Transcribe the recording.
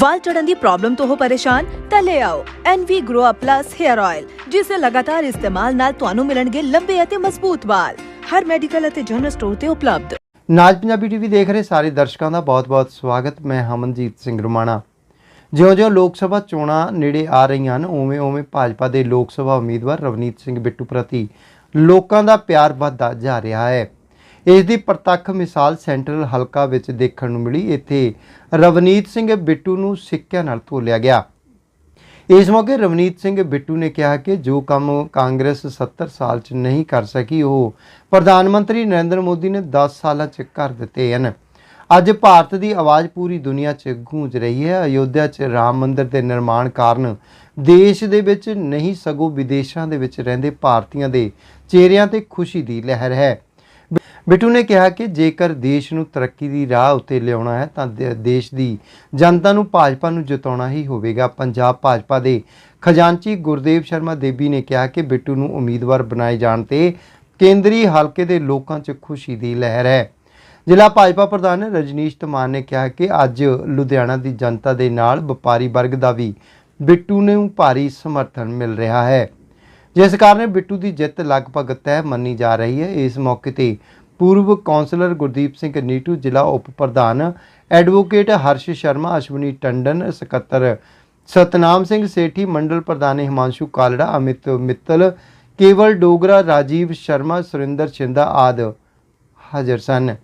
ਵਾਲ ਝੜਨ ਦੀ problem ਤੋਂ ਹੋ ਪਰੇਸ਼ਾਨ, ਤਾਂ ਲੈ ਆਓ NV Grow Up Plus Hair Oil ਜਿਸ ਦੇ ਲਗਾਤਾਰ ਇਸਤੇਮਾਲ ਨਾਲ ਤੁਹਾਨੂੰ ਮਿਲਣਗੇ ਲੰਬੇ ਅਤੇ ਮਜ਼ਬੂਤ ਵਾਲ। ਹਰ ਮੈਡੀਕਲ ਅਤੇ ਜਨਰਲ ਸਟੋਰ ਤੇ ਉਪਲਬਧ। ਨਾਜ ਪੰਜਾਬੀ ਟੀਵੀ ਦੇਖ ਰਹੇ ਸਾਰੇ ਦਰਸ਼ਕਾਂ ਦਾ ਬਹੁਤ-ਬਹੁਤ ਸਵਾਗਤ। ਮੈਂ ਹਮਨਜੀਤ ਸਿੰਘ ਰੁਮਾਣਾ। ਜਿਉਂ-ਜਿਉਂ ਲੋਕ ਸਭਾ ਚੋਣਾਂ ਨੇੜੇ ਆ ਰਹੀਆਂ ਹਨ, ਉਵੇਂ-ਉਵੇਂ ਭਾਜਪਾ ਦੇ ਲੋਕ ਸਭਾ ਉਮੀਦਵਾਰ ਰਵਨੀਤ ਸਿੰਘ ਬਿੱਟੂ ਪ੍ਰਤੀ ਲੋਕਾਂ ਦਾ ਪਿਆਰ ਵੱਧਦਾ ਜਾ ਰਿਹਾ ਹੈ। ਇਸ ਦੀ ਪ੍ਰਤੱਖ ਮਿਸਾਲ ਸੈਂਟਰਲ ਹਲਕਾ ਵਿੱਚ ਦੇਖਣ ਨੂੰ ਮਿਲੀ। ਇੱਥੇ ਰਵਨੀਤ ਸਿੰਘ ਬਿੱਟੂ ਨੂੰ ਸਿੱਕਿਆਂ ਨਾਲ ਤੋਲਿਆ ਗਿਆ। ਇਸ ਮੌਕੇ ਰਵਨੀਤ ਸਿੰਘ ਬਿੱਟੂ ਨੇ ਕਿਹਾ ਕਿ ਜੋ ਕੰਮ ਕਾਂਗਰਸ 70 ਸਾਲ 'ਚ ਨਹੀਂ ਕਰ ਸਕੀ, ਉਹ ਪ੍ਰਧਾਨ ਮੰਤਰੀ ਨਰਿੰਦਰ ਮੋਦੀ ਨੇ 10 ਸਾਲਾਂ 'ਚ ਕਰ ਦਿੱਤੇ ਹਨ। ਅੱਜ ਭਾਰਤ ਦੀ ਆਵਾਜ਼ ਪੂਰੀ ਦੁਨੀਆ 'ਚ ਗੂੰਜ ਰਹੀ ਹੈ। ਅਯੋਧਿਆ 'ਚ ਰਾਮ ਮੰਦਿਰ ਦੇ ਨਿਰਮਾਣ ਕਾਰਨ ਦੇਸ਼ ਦੇ ਵਿੱਚ ਨਹੀਂ ਸਗੋਂ ਵਿਦੇਸ਼ਾਂ ਦੇ ਵਿੱਚ ਰਹਿੰਦੇ ਭਾਰਤੀਆਂ ਦੇ ਚਿਹਰਿਆਂ ਤੇ ਖੁਸ਼ੀ ਦੀ ਲਹਿਰ ਹੈ। ਬਿੱਟੂ ਨੇ ਕਿਹਾ ਕਿ ਜੇਕਰ ਦੇਸ਼ ਨੂੰ ਤਰੱਕੀ ਦੀ ਰਾਹ ਉੱਤੇ ਲਿਆਉਣਾ ਹੈ, ਤਾਂ ਦੇ- ਦੇਸ਼ ਦੀ ਜਨਤਾ ਨੂੰ ਭਾਜਪਾ ਨੂੰ ਜਿਤਾਉਣਾ ਹੀ ਹੋਵੇਗਾ। ਪੰਜਾਬ ਭਾਜਪਾ ਦੇ ਖਜ਼ਾਨਚੀ ਗੁਰਦੇਵ ਸ਼ਰਮਾ ਦੇਵੀ ਨੇ ਕਿਹਾ ਕਿ ਬਿੱਟੂ ਨੂੰ ਉਮੀਦਵਾਰ ਬਣਾਏ ਜਾਣ ਤੇ ਕੇਂਦਰੀ ਹਲਕੇ ਦੇ ਲੋਕਾਂ 'ਚ ਖੁਸ਼ੀ ਦੀ ਲਹਿਰ ਹੈ। ਜ਼ਿਲ੍ਹਾ ਭਾਜਪਾ ਪ੍ਰਧਾਨ ਰਜਨੀਸ਼ ਧਮਾਨ ਨੇ ਕਿਹਾ ਕਿ ਅੱਜ ਲੁਧਿਆਣਾ ਦੀ ਜਨਤਾ ਦੇ ਨਾਲ ਵਪਾਰੀ ਵਰਗ ਦਾ ਵੀ ਬਿੱਟੂ ਨੂੰ ਭਾਰੀ ਸਮਰਥਨ ਮਿਲ ਰਿਹਾ ਹੈ। ਜਿਸ ਕਾਰਨ ਬਿੱਟੂ ਦੀ ਜਿੱਤ ਲਗਭਗ ਤੈਅ ਮੰਨੀ ਜਾ ਰਹੀ ਹੈ। ਇਸ ਮੌਕੇ ਤੇ ਪੂਰਵ ਕੌਂਸਲਰ ਗੁਰਦੀਪ ਸਿੰਘ ਨੀਟੂ, ਜ਼ਿਲ੍ਹਾ ਉਪ ਪ੍ਰਧਾਨ ਐਡਵੋਕੇਟ ਹਰਸ਼ ਸ਼ਰਮਾ, ਅਸ਼ਵਨੀ ਟੰਡਨ, ਸਕੱਤਰ ਸਤਨਾਮ ਸਿੰਘ ਸੇਠੀ, ਮੰਡਲ ਪ੍ਰਧਾਨ ਹਿਮਾਂਸ਼ੂ ਕਾਲੜਾ, ਅਮਿਤ ਮਿੱਤਲ, ਕੇਵਲ ਡੋਗਰਾ ਰਾਜੀਵ ਸ਼ਰਮਾ, ਸੁਰਿੰਦਰ ਛਿੰਦਾ ਆਦ ਹਾਜ਼ਰ ਸਨ।